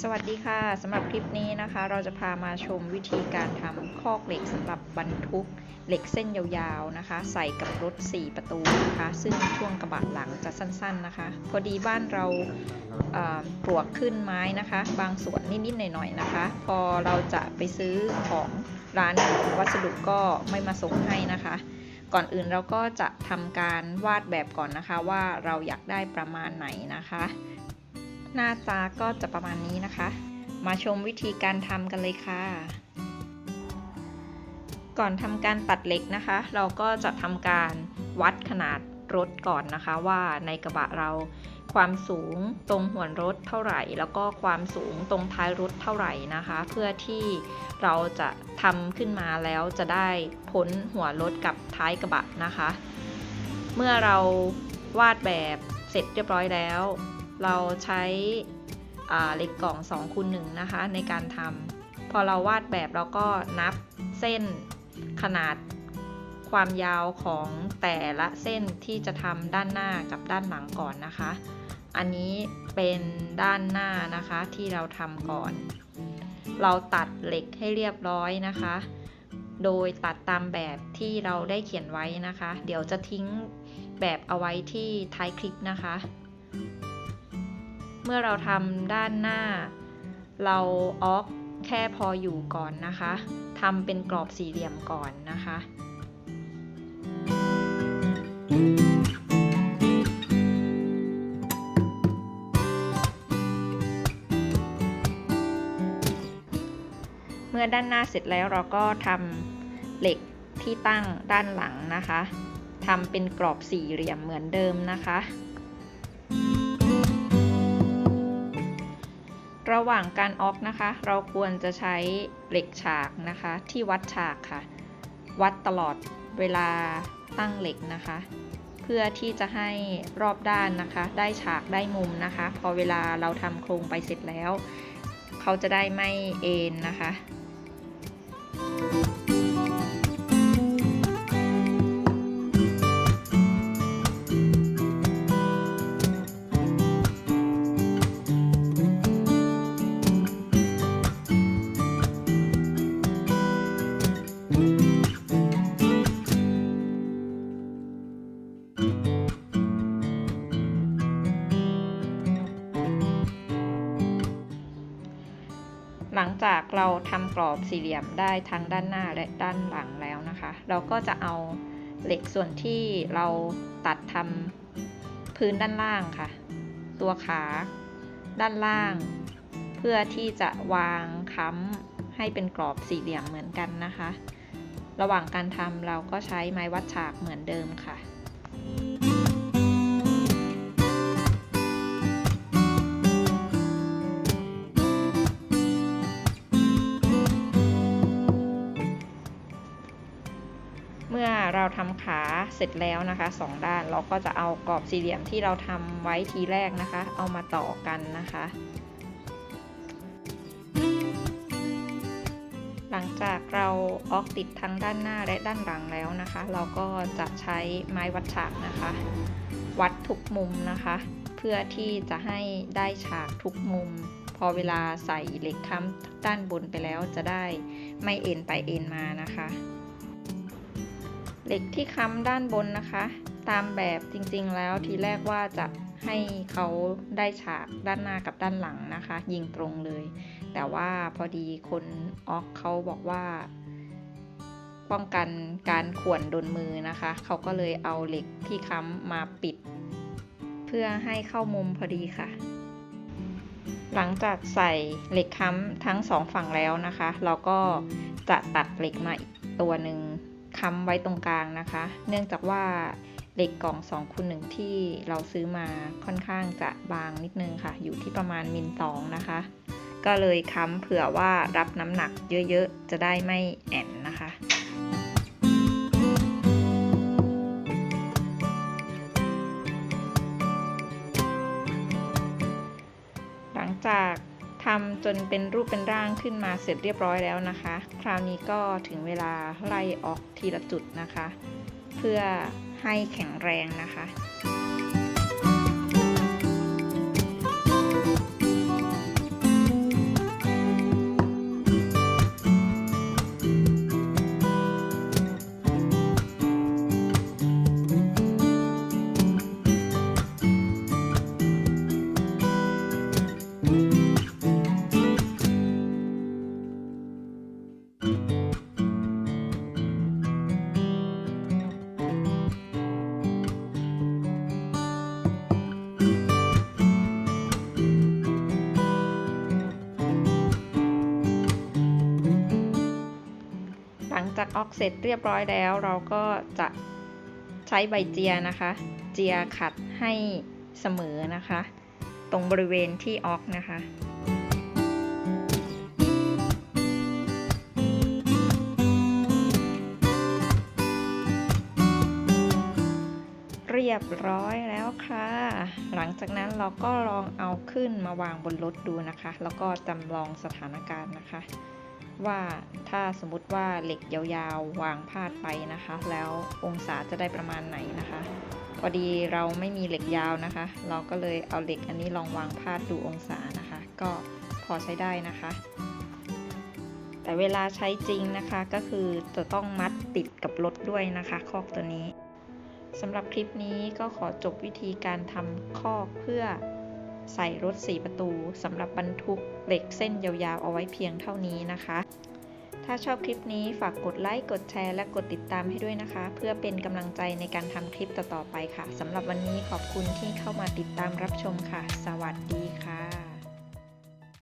สวัสดีค่ะสำหรับคลิปนี้นะคะ เราจะพามาชมวิธีการทำคอกเหล็กสำหรับบรรทุกเหล็กเส้นยาวๆนะคะ ใส่กับรถ 4 ประตูนะคะ ซึ่งช่วงกระบะหลังจะสั้นๆนะคะ พอดีบ้านเราปลวกขึ้นไม้นะคะ บางส่วนนิดๆหน่อยๆนะคะ พอเราจะไปซื้อของร้านวัสดุก็ไม่มาส่งให้นะคะ ก่อนอื่นเราก็จะทำการวาดแบบก่อนนะคะว่าเราอยากได้ประมาณไหนนะคะ หน้าตาก็จะประมาณนี้นะคะ มาชมวิธีการทำกันเลยค่ะ ก่อนทำการตัดเหล็กนะคะ เราก็จะทำการวัดขนาดรถก่อนนะคะ ว่าในกระบะเราความสูงตรงหัวรถเท่าไหร่ แล้วก็ความสูงตรงท้ายรถเท่าไหร่นะคะ เพื่อที่เราจะทำขึ้นมาแล้วจะได้พ้นหัวรถกับท้ายกระบะนะคะ เมื่อเราวาดแบบเสร็จเรียบร้อยแล้ว เราใช้เหล็กกล่อง2คูณ1นะคะในการทำพอเราวาดแบบเราก็นับเส้นขนาดความยาวของแต่ละเส้นที่จะทำด้านหน้ากับด้านหลังก่อนนะคะ อันนี้เป็นด้านหน้านะคะที่เราทำก่อน เราตัดเหล็กให้เรียบร้อยนะคะ โดยตัดตามแบบที่เราได้เขียนไว้นะคะ เดี๋ยวจะทิ้งแบบเอาไว้ที่ท้ายคลิปนะคะ เมื่อเราทำด้านหน้า เราออกแค่พออยู่ก่อนนะคะทำเป็นกรอบสี่เหลี่ยมก่อนนะคะเมื่อด้านหน้าเสร็จแล้วเราก็ทำเหล็กที่ตั้งด้านหลังนะคะทำเป็นกรอบสี่เหลี่ยมเหมือนเดิมนะคะ ระหว่างการออกนะคะ เราควรจะใช้เหล็กฉากนะคะ ที่วัดฉากค่ะ วัดตลอดเวลาตั้งเหล็กนะคะ เพื่อที่จะให้รอบด้านนะคะ ได้ฉากได้มุมนะคะ พอเวลาเราทำโครงไปเสร็จแล้ว เขาจะได้ไม่เอ็นนะคะ ลังจากเราทำกรอบสี่เหลี่ยมได้ทั้งด้านหน้าและด้านหลังแล้วนะคะ เราก็จะเอาเหล็กส่วนที่เราตัดทำพื้นด้านล่างค่ะ ตัวขาด้านล่าง เพื่อที่จะวางค้ำให้เป็นกรอบสี่เหลี่ยมเหมือนกันนะคะ ระหว่างการทำเราก็ใช้ไม้วัดฉากเหมือนเดิมค่ะ เราทำขาเสร็จแล้วนะคะสองด้านเราก็จะเอากรอบสี่เหลี่ยมที่เราทำไว้ทีแรกนะคะ เอามาต่อกันนะคะ หลังจากเราออกติดทั้งด้านหน้าและด้านหลังแล้วนะคะ เราก็จะใช้ไม้วัดฉากนะคะ วัดทุกมุมนะคะ เพื่อที่จะให้ได้ฉากทุกมุมพอเวลาใส่เหล็กค้ำด้านบนไปแล้วจะได้ไม่เอ็นไปเอ็นมานะคะ เหล็กที่ค้ำด้านบนนะคะ ตามแบบจริงๆแล้วทีแรกว่าจะให้เขาได้ฉากด้านหน้ากับด้านหลังนะคะ ยิงตรงเลย แต่ว่าพอดีคนออกเขาบอกว่า ป้องกันการข่วนโดนมือนะคะ เขาก็เลยเอาเหล็กที่ค้ำมาปิด เพื่อให้เข้ามุมพอดีค่ะ หลังจากใส่เหล็กค้ำทั้งสองฝั่งแล้วนะคะ เราก็จะตัดเหล็กมาอีกตัวหนึ่ง ค้ำไว้ตรงกลางนะคะ เนื่องจากว่าเหล็กกล่อง2คูณ1ที่เราซื้อมาค่อนข้างจะบางนิดนึงค่ะ อยู่ที่ประมาณมิลสองนะคะ ก็เลยค้ำเผื่อว่ารับน้ำหนักเยอะๆ จะได้ไม่แอนนะคะำจนเป็นรูปเป็นร่างขึ้นมาเสร็จเรียบร้อยแล้วนะคะ คราวนี้ก็ถึงเวลาไล่ออกทีละจุดนะคะ เพื่อให้แข็งแรงนะคะ ออกเสร็จเรียบร้อยแล้ว เราก็จะใช้ใบเจียนะคะ เจียขัดให้เสมอนะคะ ตรงบริเวณที่ออกนะคะเรียบร้อยแล้วค่ะ หลังจากนั้นเราก็ลองเอาขึ้นมาวางบนรถดูนะคะ แล้วก็จำลองสถานการณ์นะคะ ว่าถ้าสมมติว่าเหล็กยาวๆ วางพาดไปนะคะ แล้วองศาจะได้ประมาณไหนนะคะ พอดีเราไม่มีเหล็กยาวนะคะ เราก็เลยเอาเหล็กอันนี้ลองวางพาดดูองศานะคะ ก็พอใช้ได้นะคะ แต่เวลาใช้จริงนะคะก็คือจะต้องมัดติดกับรถด้วยนะคะ คอกตัวนี้สำหรับคลิปนี้ก็ขอจบวิธีการทำคอกเพื่อ ใส่รถ 4 ประตูสำหรับบรรทุกเหล็กเส้นยาวๆ เอาไว้เพียงเท่านี้นะคะ ถ้าชอบคลิปนี้ฝากกดไลค์ กดแชร์ และกดติดตามให้ด้วยนะคะ เพื่อเป็นกำลังใจในการทำคลิปต่อๆไปค่ะสำหรับวันนี้ขอบคุณที่เข้ามาติดตามรับชมค่ะ สวัสดีค่ะ